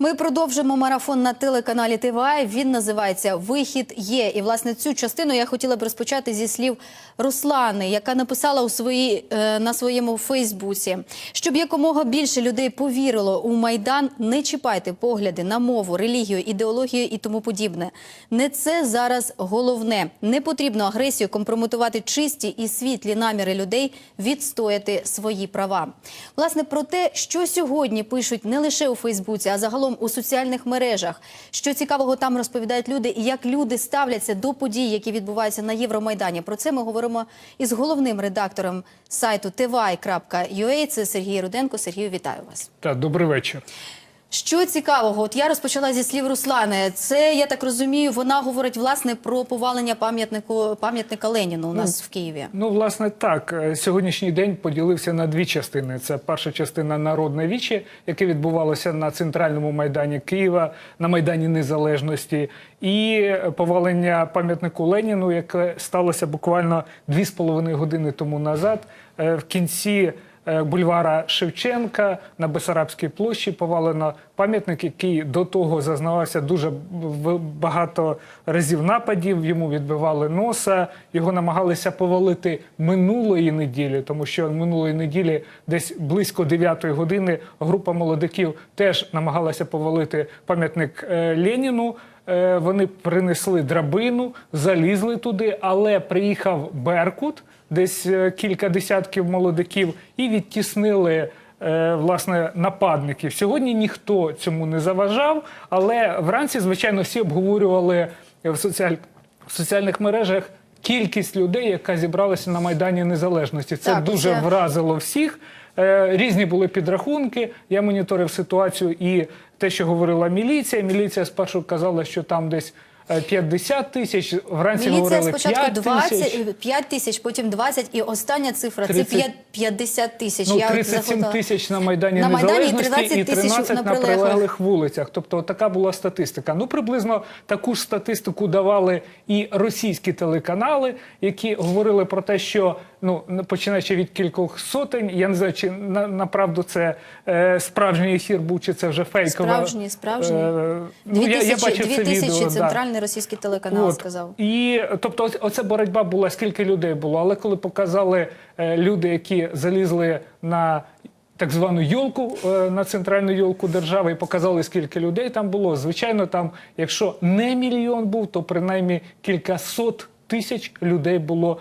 Ми продовжимо марафон на телеканалі ТВА. Він називається Вихід є. І власне цю частину я хотіла б розпочати зі слів Руслани, яка написала у свої, е, на своєму Фейсбуці, щоб якомога більше людей повірило у майдан. Не чіпайте погляди на мову, релігію, ідеологію і тому подібне. Не це зараз головне. Не потрібно агресію компрометувати чисті і світлі наміри людей відстояти свої права. Власне про те, що сьогодні пишуть не лише у Фейсбуці, а загалом у соціальних мережах. Що цікавого там розповідають люди, і як люди ставляться до подій, які відбуваються на Євромайдані. Про це ми говоримо із головним редактором сайту tvi.ua. Це Сергій Руденко. Сергію, вітаю вас. Так, добрий вечір. Що цікавого, от я розпочала зі слів Руслани. Це я так розумію, вона говорить власне про повалення пам'ятнику пам'ятника Леніну у нас в Києві. Ну, власне, так. Е, Сьогоднішній день поділився на дві частини. Це перша частина народне віче, яке відбувалося на центральному майдані Києва, на майдані Незалежності, і повалення пам'ятнику Леніну, яке сталося буквально дві з половиною години тому назад. Е, В кінці бульвара Шевченка на Бесарабській площі повалено пам'ятник, який до того зазнавався дуже багато разів нападів. Йому відбивали носа, його намагалися повалити минулої неділі, тому що минулої неділі, десь близько 9 години, група молодиків теж намагалася повалити пам'ятник е, Леніну. Е, Вони принесли драбину, залізли туди, але приїхав Беркут, десь е, кілька десятків молодиків, і відтіснили е, власне нападників. Сьогодні ніхто цьому не заважав, але вранці, звичайно, всі обговорювали в, соціаль... в соціальних мережах кількість людей, яка зібралася на Майдані Незалежності. Це Так, дуже це- вразило всіх. Різні були підрахунки. Я моніторив ситуацію і те, що говорила міліція. Міліція спершу казала, що там десь е, 50 тисяч. Вранці Міліція говорили спочатку 5 тисяч. 20, 5 тисяч, потім 20, і остання цифра 30 це 5, 50 тисяч. Ну, Я от 37 заходила. тисяч на Майдані На Майдані і 13 і 13 на на прилеглих. прилеглих вулицях. Тобто така була статистика. Ну, приблизно таку ж статистику давали і російські телеканали, які говорили про те, що ну починаючи від кількох сотень, я не знаю, чи на, направду це е, справжній ефір був, чи це вже фейкове. Справжній, справжній. Е, ну, я, я тисячі, бачив дві це тисячі відео. да. центральний російський телеканал От. сказав. І тобто, оця боротьба була, скільки людей було. Але коли показали е, люди, які залізли на так звану йолку е, на центральну йолку держави, і показали, скільки людей там було. Звичайно, там, якщо не мільйон був, то принаймні кількасот тисяч людей було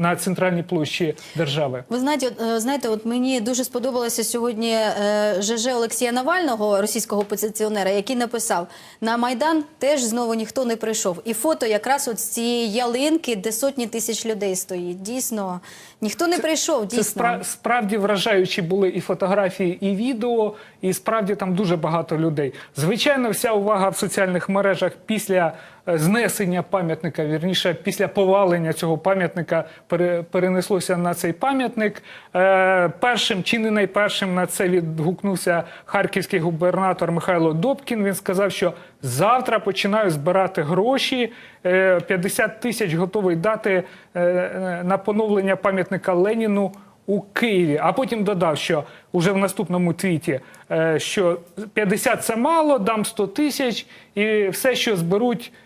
на центральній площі держави. Ви знаєте, от, е, знаєте, от мені дуже сподобалося сьогодні е, ЖЖ Олексія Навального, російського опозиціонера, який написав: на Майдан теж знову ніхто не прийшов. І фото якраз от з цієї ялинки, де сотні тисяч людей стоїть. Дійсно, ніхто не прийшов. Це Дійсно. спра- справді вражаючі були і фотографії, і відео, і справді там дуже багато людей. Звичайно, вся увага в соціальних мережах після е, знесення пам'ятника, вірніше, після повалення цього пам'ятника пере- перенеслося на цей пам'ятник. Е, Першим чи не найпершим на це відгукнувся харківський губернатор Михайло Добкін. Він сказав, що завтра починаю збирати гроші. е, 50 тисяч готовий дати е, е, на поновлення пам'ятника Леніну у Києві. А потім додав, що уже в наступному твіті, е, що 50 це мало, дам 100 тисяч і все, що зберуть е,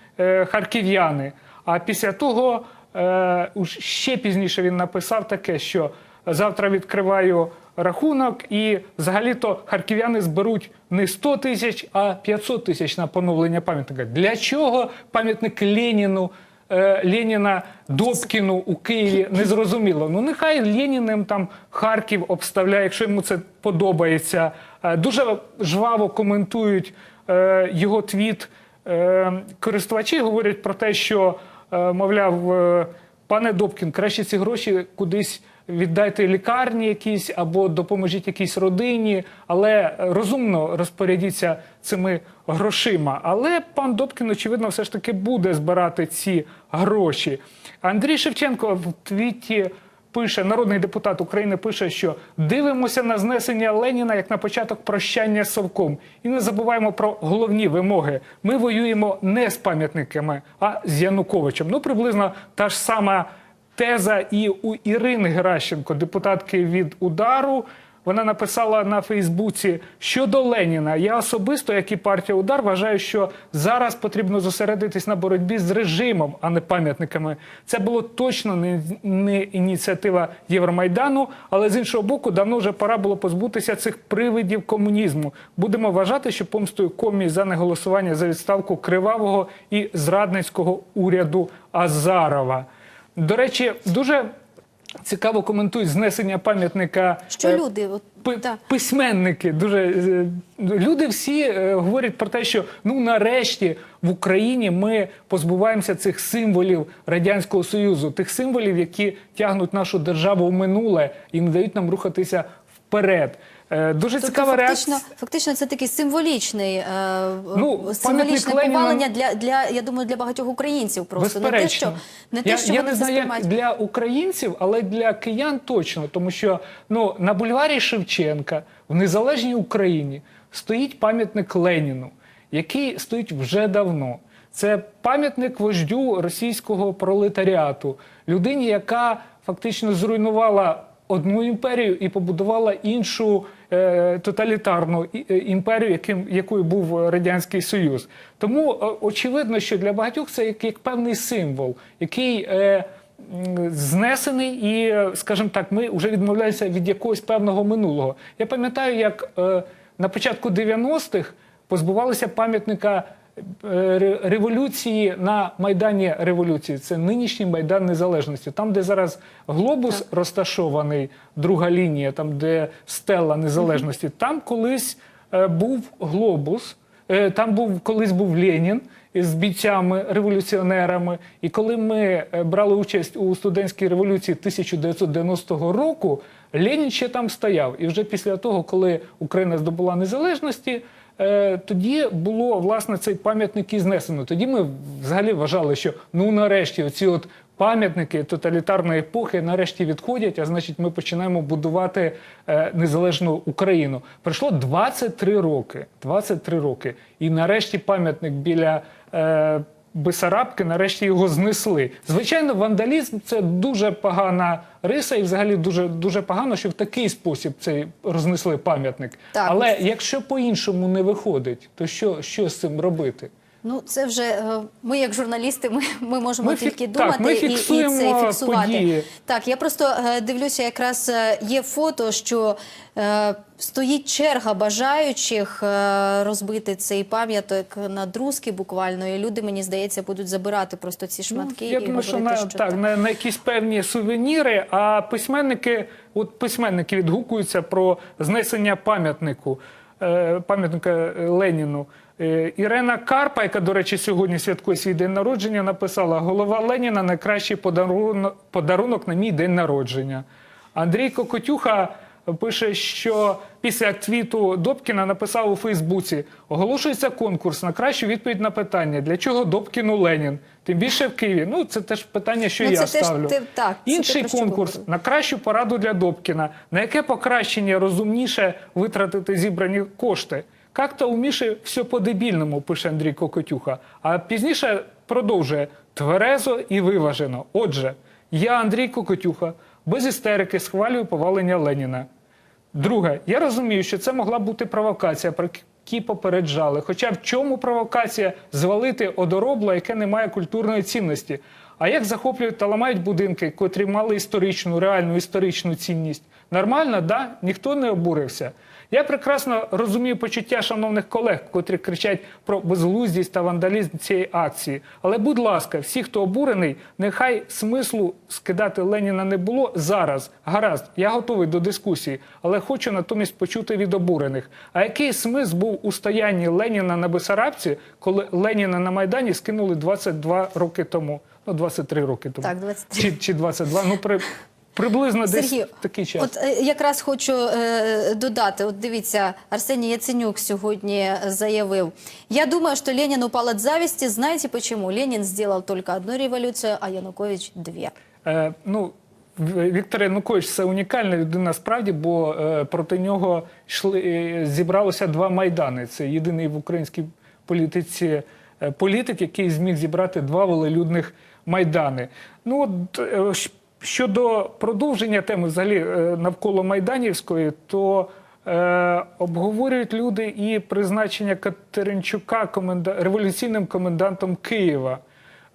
харків'яни. А після того е, ще пізніше він написав таке, що завтра відкриваю рахунок, і взагалі-то харків'яни зберуть не 100 тисяч, а 500 тисяч на поновлення пам'ятника. Для чого пам'ятник Леніну? е, Леніна Добкіну у Києві не зрозуміло. Ну нехай Леніним там Харків обставляє, якщо йому це подобається. Е, Дуже жваво коментують е, його твіт. Е, Користувачі говорять про те, що е, мовляв, е, пане Добкін, краще ці гроші кудись. Віддайте лікарні якісь або допоможіть якійсь родині, але розумно розпорядіться цими грошима. Але пан Добкін, очевидно, все ж таки буде збирати ці гроші. Андрій Шевченко в твіті пише, народний депутат України пише, що дивимося на знесення Леніна як на початок прощання з совком. І не забуваємо про головні вимоги. Ми воюємо не з пам'ятниками, а з Януковичем. Ну, приблизно та ж сама теза і у Ірини Геращенко, депутатки від удару. Вона написала на Фейсбуці щодо Леніна. Я особисто, як і партія Удар, вважаю, що зараз потрібно зосередитись на боротьбі з режимом, а не пам'ятниками. Це було точно не, не ініціатива Євромайдану, але з іншого боку, давно вже пора було позбутися цих привидів комунізму. Будемо вважати, що помстою комі за неголосування за відставку кривавого і зрадницького уряду Азарова. До речі, дуже цікаво коментують знесення пам'ятника. Що е, люди? От, Пи- да. Письменники дуже е, люди всі е, говорять про те, що ну нарешті в Україні ми позбуваємося цих символів радянського союзу, тих символів, які тягнуть нашу державу в минуле і не дають нам рухатися вперед. Е, Дуже Тобто, цікава фактично, реакція. фактично, це такий символічний, е, Ну, символічне Леніна- повалення для, для, я думаю, для багатьох українців просто. Не те, що, не те, я, що я вони не знаю, як для українців, але для киян точно, тому що ну на бульварі Шевченка в незалежній Україні стоїть пам'ятник Леніну, який стоїть вже давно. Це пам'ятник вождю російського пролетаріату, людині, яка фактично зруйнувала одну імперію і побудувала іншу е, тоталітарну е, імперію, яким, якою був Радянський Союз. Тому е, очевидно, що для багатьох це як, як певний символ, який е, знесений, і, скажімо так, ми вже відмовляємося від якогось певного минулого. Я пам'ятаю, як е, на початку 90-х позбувалися пам'ятника революції на Майдані Революції. Це нинішній Майдан Незалежності. Там, де зараз глобус розташований, друга лінія, там, де стела незалежності, там колись е, був глобус. Е, Там був колись був Ленін з бійцями, революціонерами. І коли ми е, брали участь у студентській революції 1990 року, Ленін ще там стояв. І вже після того, коли Україна здобула незалежності, е, тоді було власне цей пам'ятник і знесено. Тоді ми взагалі вважали, що ну нарешті оці от пам'ятники тоталітарної епохи нарешті відходять, а значить, ми починаємо будувати е, незалежну Україну. Пройшло 23 роки. 23 роки. І нарешті пам'ятник біля. Е, Бесарабки, нарешті його знесли. Звичайно, вандалізм це дуже погана риса, і взагалі дуже дуже погано, що в такий спосіб цей рознесли пам'ятник. Але якщо по-іншому не виходить, то що, що з цим робити? Ну, це вже е, ми, як журналісти, ми, ми можемо Ми фік- тільки так, думати ми і, і це і фіксувати. події. Так, я просто е, дивлюся, якраз е, є фото, що е, стоїть черга бажаючих е, розбити цей пам'яток на друзки буквально, і люди, мені здається, будуть забирати просто ці шматки. Ну, я і думаю, що на що так, на, на якісь певні сувеніри, а письменники, от письменники відгукуються про знесення пам'ятнику, е, пам'ятника Леніну. Е, Ірена Карпа, яка, до речі, сьогодні святкує свій день народження, написала: голова Леніна найкращий подарунок, подарунок на мій день народження. Андрій Кокотюха пише, що після твіту Добкіна написав у Фейсбуці: оголошується конкурс на кращу відповідь на питання, для чого Добкіну Ленін? Тим більше в Києві. Ну, це теж питання, що Ну, я це теж ставлю. ти- так, Інший конкурс на кращу пораду для Добкіна. На яке покращення розумніше витратити зібрані кошти? Как-то у Міші все по-дебільному, пише Андрій Кокотюха. А пізніше продовжує тверезо і виважено. Отже, я, Андрій Кокотюха, без істерики схвалюю повалення Леніна. Друге, я розумію, що це могла бути провокація, про які попереджали. Хоча в чому провокація звалити одоробло, яке не має культурної цінності? А як захоплюють та ламають будинки, котрі мали історичну, реальну історичну цінність? Нормально, да? Ніхто не обурився. Я прекрасно розумію почуття шановних колег, котрі кричать про безглуздість та вандалізм цієї акції. Але, будь ласка, всі, хто обурений, нехай смислу скидати Леніна не було зараз. Гаразд, я готовий до дискусії, але хочу натомість почути від обурених. А який смисл був у стоянні Леніна на Бесарабці, коли Леніна на Майдані скинули 22 роки тому? Ну, 23 роки тому. Так, 23. Чи, чи 22, ну при, приблизно Сергій, десь такий час. От е, якраз хочу е, додати. От дивіться, Арсеній Яценюк сьогодні заявив: я думаю, що Ленин упал от зависти. Знаете почему? Ленин сделал только одну революцию, а Янукович две. Е, ну, Віктор Янукович це унікальна людина справді, бо е, проти нього йшли, е, зібралося два майдани. Це єдиний в українській політиці е, політик, який зміг зібрати два волелюдних майдани. Ну, от, е, Щодо продовження теми взагалі е, навколо Майданівської, то е, обговорюють люди і призначення Катеринчука коменда... революційним комендантом Києва.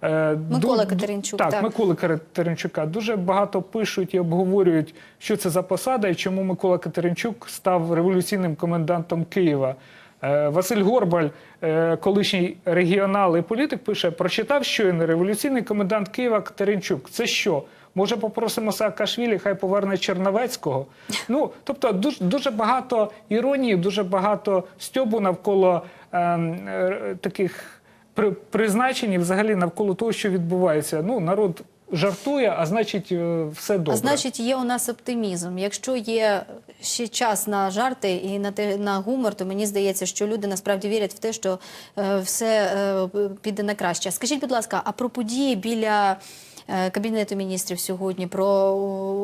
Е, Микола ду- Катеринчук, Так, так. Миколи Катеринчука. Дуже багато пишуть і обговорюють, що це за посада і чому Микола Катеринчук став революційним комендантом Києва. Е, Василь Горбаль, е, колишній регіонал і політик, пише: прочитав щойно революційний комендант Києва Катеринчук. Це що? Може, попросимо Саакашвілі, хай поверне Черновецького. Ну тобто, дуже дуже багато іронії, дуже багато стьобу навколо ем, е, таких при, призначень взагалі навколо того, що відбувається. Ну, народ жартує, а значить, е, все добре. А значить, є у нас оптимізм. Якщо є ще час на жарти і на те на гумор, то мені здається, що люди насправді вірять в те, що е, все е, піде на краще. Скажіть, будь ласка, а про події біля е, кабінету міністрів сьогодні, про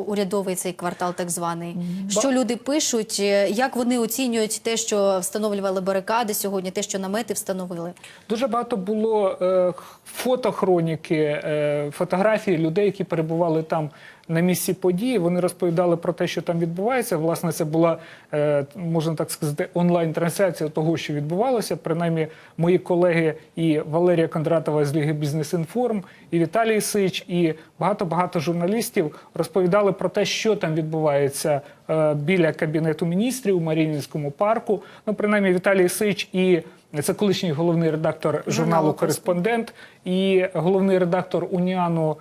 урядовий цей квартал, так званий, що люди пишуть, е, як вони оцінюють те, що встановлювали барикади сьогодні, те, що намети встановили. Дуже багато було е, фотохроніки, е, фотографії людей, які перебували там на місці події. Вони розповідали про те, що там відбувається. Власне, це була, е, можна так сказати, онлайн-трансляція того, що відбувалося. Принаймні, мої колеги і Валерія Кондратова з Ліги Бізнес Інформ, і Віталій Сич, і багато-багато журналістів розповідали про те, що там відбувається е, біля кабінету міністрів у Маріїнському парку. Ну, принаймні, Віталій Сич і це колишній головний редактор журналу Кореспондент і головний редактор Уніану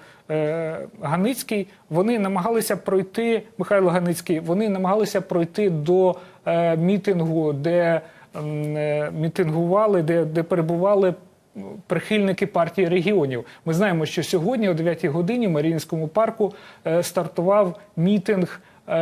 Ганицький. Вони намагалися пройти Михайло Ганицький. Вони намагалися пройти до е, мітингу, де е, мітингували, де, де перебували. Прихильники партії регіонів. Ми знаємо, що сьогодні, о 9 годині, в Маріїнському парку е, стартував мітинг е,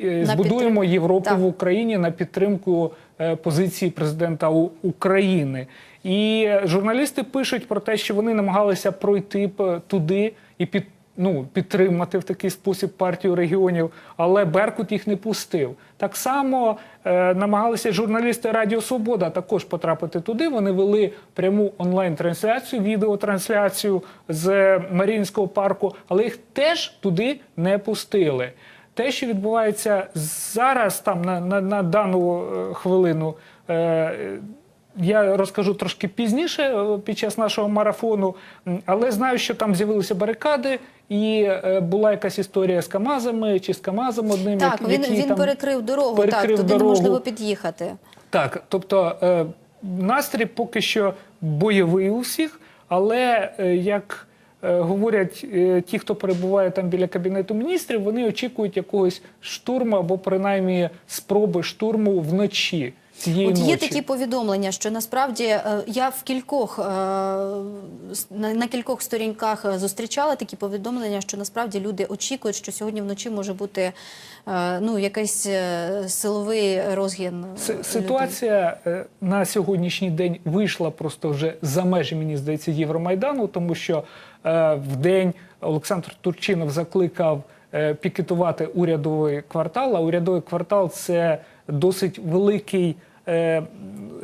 е, Збудуємо Європу в Україні на підтримку е, позиції президента України. І е, журналісти пишуть про те, що вони намагалися пройти туди і під. Ну, підтримати в такий спосіб партію регіонів, але Беркут їх не пустив. Так само е, намагалися журналісти Радіо Свобода також потрапити туди. Вони вели пряму онлайн-трансляцію, відеотрансляцію з Маріїнського парку, але їх теж туди не пустили. Те, що відбувається зараз, там на, на, на дану е, хвилину, е, я розкажу трошки пізніше е, під час нашого марафону, але знаю, що там з'явилися барикади, і е, була якась історія з Камазами чи з Камазом одним. Так, він, який він там перекрив дорогу, перекрив так, туди дорогу. неможливо під'їхати. Так, тобто е, настрій поки що бойовий у всіх, але е, як е, говорять е, ті, хто перебуває там біля кабінету міністрів, вони очікують якогось штурму або принаймні спроби штурму вночі цієї От ночі. є такі повідомлення, що насправді е, я в кількох е, на, кількох сторінках е, зустрічала такі повідомлення, що насправді люди очікують, що сьогодні вночі може бути ну якийсь силовий розгін. Си- людей. Ситуація е, на сьогоднішній день вийшла просто вже за межі, мені здається, Євромайдану, тому що в день Олександр Турчинов закликав пікетувати урядовий квартал. А урядовий квартал це досить великий. Е,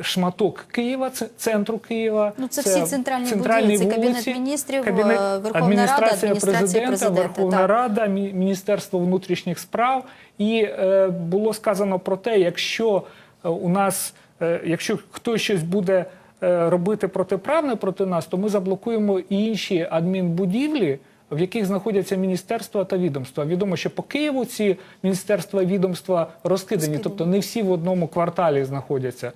Шматок Києва, це центру Києва. Ну, це всі центральні будівлі, це Кабінет Міністрів, е, Верховна Рада, адміністрація адміністрація президента, президента, Верховна так. Рада, Міністерство внутрішніх справ. І е, було сказано про те, якщо е, у нас, е, якщо хтось щось буде робити протиправне проти нас, то ми заблокуємо і інші адмінбудівлі. В яких знаходяться міністерства та відомства. Відомо, що по Києву ці міністерства і відомства розкидані, тобто не всі в одному кварталі знаходяться.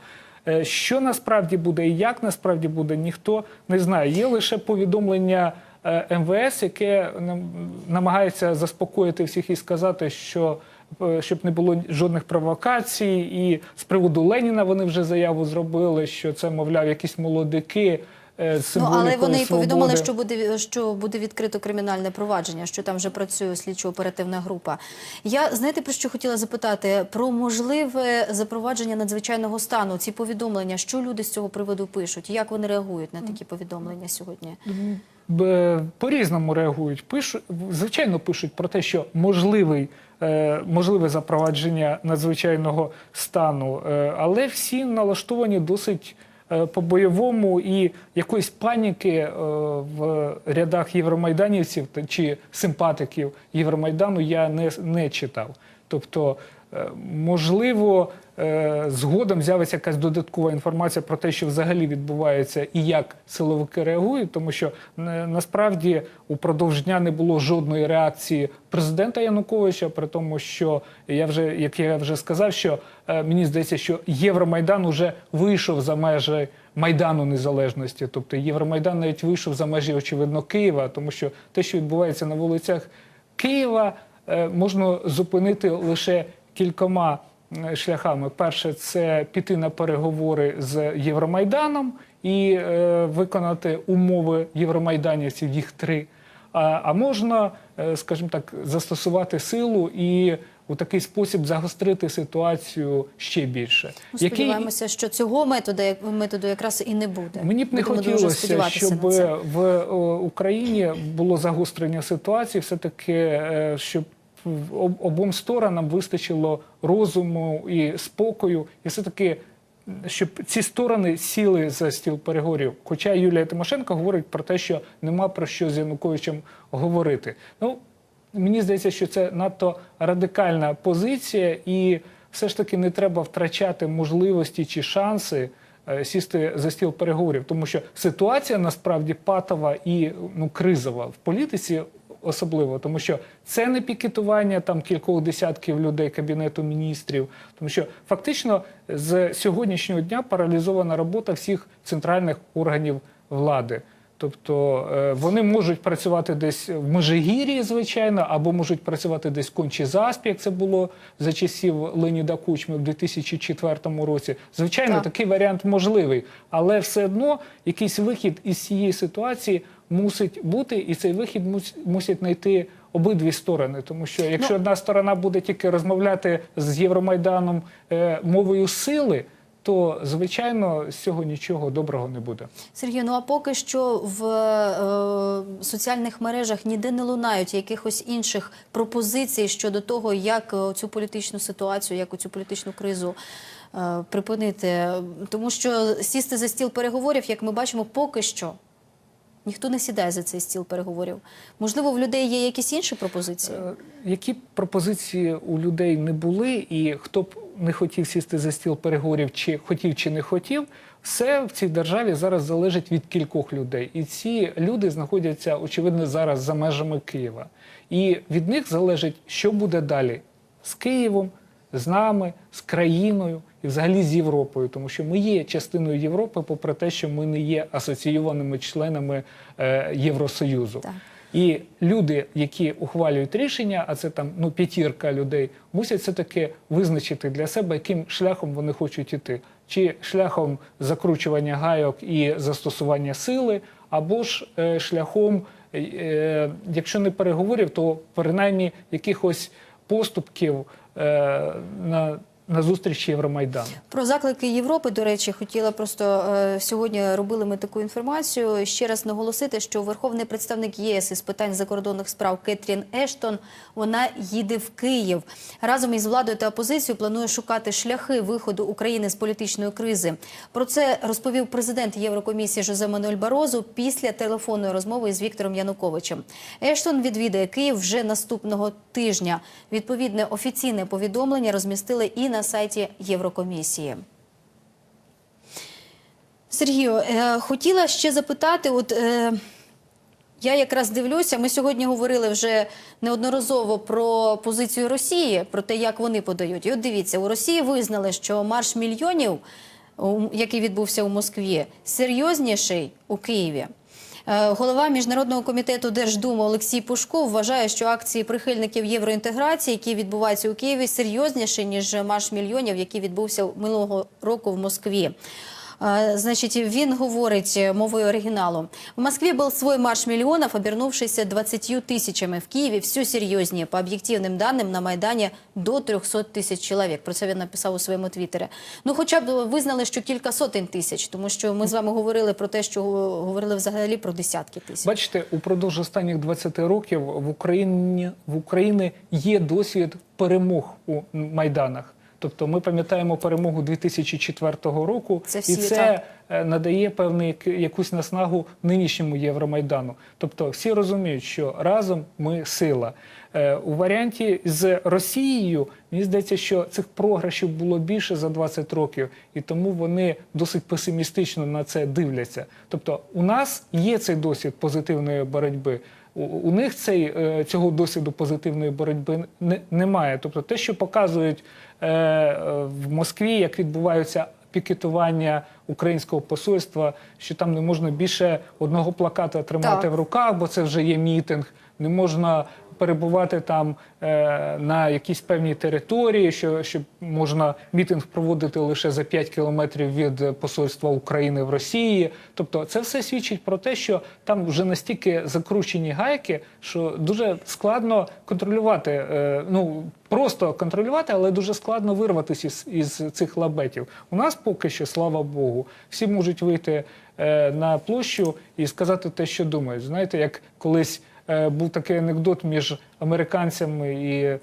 Е, Що насправді буде і як насправді буде, ніхто не знає. Є лише повідомлення е, МВС, яке нам- намагається заспокоїти всіх і сказати, що е, щоб не було жодних провокацій. І з приводу Леніна вони вже заяву зробили, що це, мовляв, якісь молодики. Е, Ну, але вони й повідомили, що буде що буде відкрито кримінальне провадження, що там вже працює слідчо-оперативна група. Я знаєте про що хотіла запитати про можливе запровадження надзвичайного стану. Ці повідомлення, що люди з цього приводу пишуть, як вони реагують на такі повідомлення сьогодні? По-різному реагують. Пишуть, звичайно, пишуть про те, що можливий, е, можливе запровадження надзвичайного стану, е, але всі налаштовані досить по-бойовому і якоїсь паніки е, в рядах євромайданівців чи симпатиків Євромайдану я не, не читав. Тобто, е, можливо, е, згодом з'явиться якась додаткова інформація про те, що взагалі відбувається і як силовики реагують, тому що е, насправді упродовж дня не було жодної реакції президента Януковича, при тому, що я вже, як я вже сказав, що е, мені здається, що Євромайдан уже вийшов за межі Майдану Незалежності. Тобто Євромайдан навіть вийшов за межі, очевидно, Києва, тому що те, що відбувається на вулицях Києва, е, можна зупинити лише кількома е, шляхами. Перше, це піти на переговори з Євромайданом і е, виконати умови євромайданівців, їх три. А, а можна, е, скажімо так, застосувати силу і у такий спосіб загострити ситуацію ще більше. Сподіваємося, що цього методу, методу якраз і не буде. Мені б не Будемо хотілося, щоб в е, Україні було загострення ситуації, все таки, е, щоб обом сторонам вистачило розуму і спокою, і все таки. Щоб ці сторони сіли за стіл переговорів. Хоча Юлія Тимошенко говорить про те, що нема про що з Януковичем говорити. Ну мені здається, що це надто радикальна позиція, і все ж таки не треба втрачати можливості чи шанси е, сісти за стіл переговорів, тому що ситуація насправді патова і ну кризова в політиці. Особливо, тому що це не пікетування там кількох десятків людей кабінету міністрів, тому що фактично з сьогоднішнього дня паралізована робота всіх центральних органів влади. Тобто е, вони можуть працювати десь в Межигір'ї, звичайно, або можуть працювати десь в кончі заспі, як це було за часів Леніда Кучми в 2004 році. Звичайно, Так. такий варіант можливий, але все одно якийсь вихід із цієї ситуації мусить бути, і цей вихід мус- мусять знайти обидві сторони. Тому що якщо Ну- одна сторона буде тільки розмовляти з Євромайданом е, мовою сили, то звичайно з цього нічого доброго не буде. Сергію, ну а поки що в е, соціальних мережах ніде не лунають якихось інших пропозицій щодо того, як е, цю політичну ситуацію, як цю політичну кризу е, припинити. Тому що сісти за стіл переговорів, як ми бачимо, поки що ніхто не сідає за цей стіл переговорів. Можливо, в людей є якісь інші пропозиції? Е, Які пропозиції у людей не були, і хто б не хотів сісти за стіл переговорів, чи хотів, чи не хотів, все в цій державі зараз залежить від кількох людей. І ці люди знаходяться, очевидно, зараз за межами Києва. І від них залежить, що буде далі з Києвом, з нами, з країною і взагалі з Європою, тому що ми є частиною Європи, попри те, що ми не є асоційованими членами е, Євросоюзу. Так. І люди, які ухвалюють рішення, а це там ну п'ятірка людей, мусять все таки визначити для себе, яким шляхом вони хочуть іти, чи шляхом закручування гайок і застосування сили, або ж е, шляхом, е, якщо не переговорів, то принаймні якихось поступків е, на, на зустрічі Євромайдану. Про заклики Європи, до речі, хотіла просто е, сьогодні робили ми таку інформацію. Ще раз наголосити, що верховний представник ЄС із питань закордонних справ Кетрін Ештон вона їде в Київ разом із владою та опозицією. Планує шукати шляхи виходу України з політичної кризи. Про це розповів президент Єврокомісії Жозе Мануель Барозу після телефонної розмови з Віктором Януковичем. Ештон відвідає Київ вже наступного тижня. Відповідне офіційне повідомлення розмістили і на сайті Єврокомісії. Сергію, е, хотіла ще запитати, от е, я якраз дивлюся, ми сьогодні говорили вже неодноразово про позицію Росії, про те, як вони подають. І от дивіться, у Росії визнали, що марш мільйонів, який відбувся у Москві, серйозніший у Києві. Е, Голова міжнародного комітету Держдуми Олексій Пушков вважає, що акції прихильників євроінтеграції, які відбуваються у Києві, серйозніші ніж марш мільйонів, який відбувся минулого року в Москві. Э, Значит, він говорить э, мовою оригіналу. В Москве был свой марш миллионов, обернувшийся 20 тысячами. В Киеве все серьезнее. По объективным данным, на Майдані до 300 тисяч чоловік. Про це він написав у своєму твіттері. Ну, хоча б визнали, що кілька сотень тисяч, тому що ми з вами говорили про те, що говорили взагалі про десятки тисяч. Бачите, упродовж останніх 20 років в Україні в Україні є досвід перемог у майданах. Тобто ми пам'ятаємо перемогу 2004 року, Це і це так. е, надає певний якусь наснагу нинішньому Євромайдану. Тобто всі розуміють, що разом ми сила. Е, У варіанті з Росією мені здається, що цих програшів було більше за 20 років, і тому вони досить песимістично на це дивляться. Тобто, у нас є цей досвід позитивної боротьби. У, у них цей, е, цього досвіду позитивної боротьби не, немає. Тобто, те, що показують е, е, в Москві, як відбуваються пікетування українського посольства, що там не можна більше одного плаката тримати Так. в руках, бо це вже є мітинг. Не можна перебувати там е, на якійсь певній території, що, що можна мітинг проводити лише за 5 кілометрів від посольства України в Росії. Тобто, це все свідчить про те, що там вже настільки закручені гайки, що дуже складно контролювати. Е, ну просто контролювати, але дуже складно вирватися із, із цих лабетів. У нас поки що, слава Богу, всі можуть вийти е, на площу і сказати те, що думають. Знаєте, як колись був такий анекдот між американцями і е,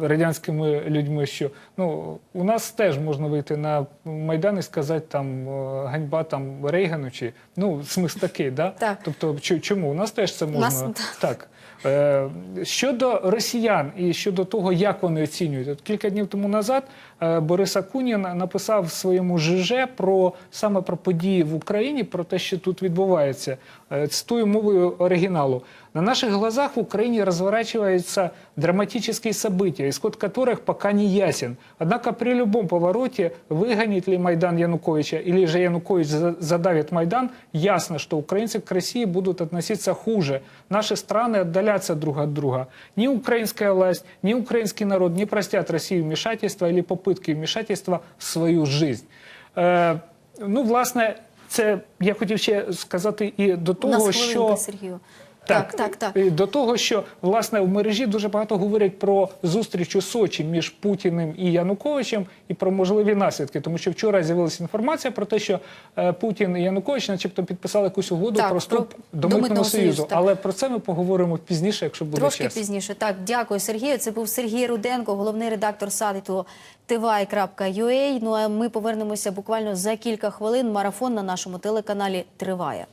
радянськими людьми, що ну у нас теж можна вийти на майдан і сказати там е, ганьба там Рейгану чи ну смисл такий, да? Так. Тобто, чому у нас теж це можна нас- так. Е, Щодо росіян і щодо того, як вони оцінюють, От кілька днів тому назад е, Борис Акунін написав в своєму ЖЖ про саме про події в Україні, про те, що тут відбувається. Е, Цитую мовою оригіналу. На наших глазах в Украине разворачиваются драматические события, исход которых пока не ясен. Однако при любом повороте, выгонит ли Майдан Януковича или же Янукович за- задавит Майдан, ясно, что украинцы к России будут относиться хуже. Наши страны отдалятся друг от друга. Ни украинская власть, ни украинский народ не простят России вмешательства или попытки вмешательства в свою жизнь. Е, ну, власне, це я хотів ще сказати і до У нас того, хвилинка, що Сергію. Так, так, так. і До того, що власне в мережі дуже багато говорять про зустріч у Сочі між Путіним і Януковичем і про можливі наслідки. Тому що вчора з'явилася інформація про те, що е, Путін і Янукович, начебто, підписали якусь угоду Так, про вступ про- до, митного Митного союзу. Союзу. Але про це ми поговоримо пізніше, якщо буде Трошки час. пізніше. Так, дякую, Сергію. Це був Сергій Руденко, головний редактор сайту tvi.ua. Ну а ми повернемося буквально за кілька хвилин. Марафон на нашому телеканалі триває.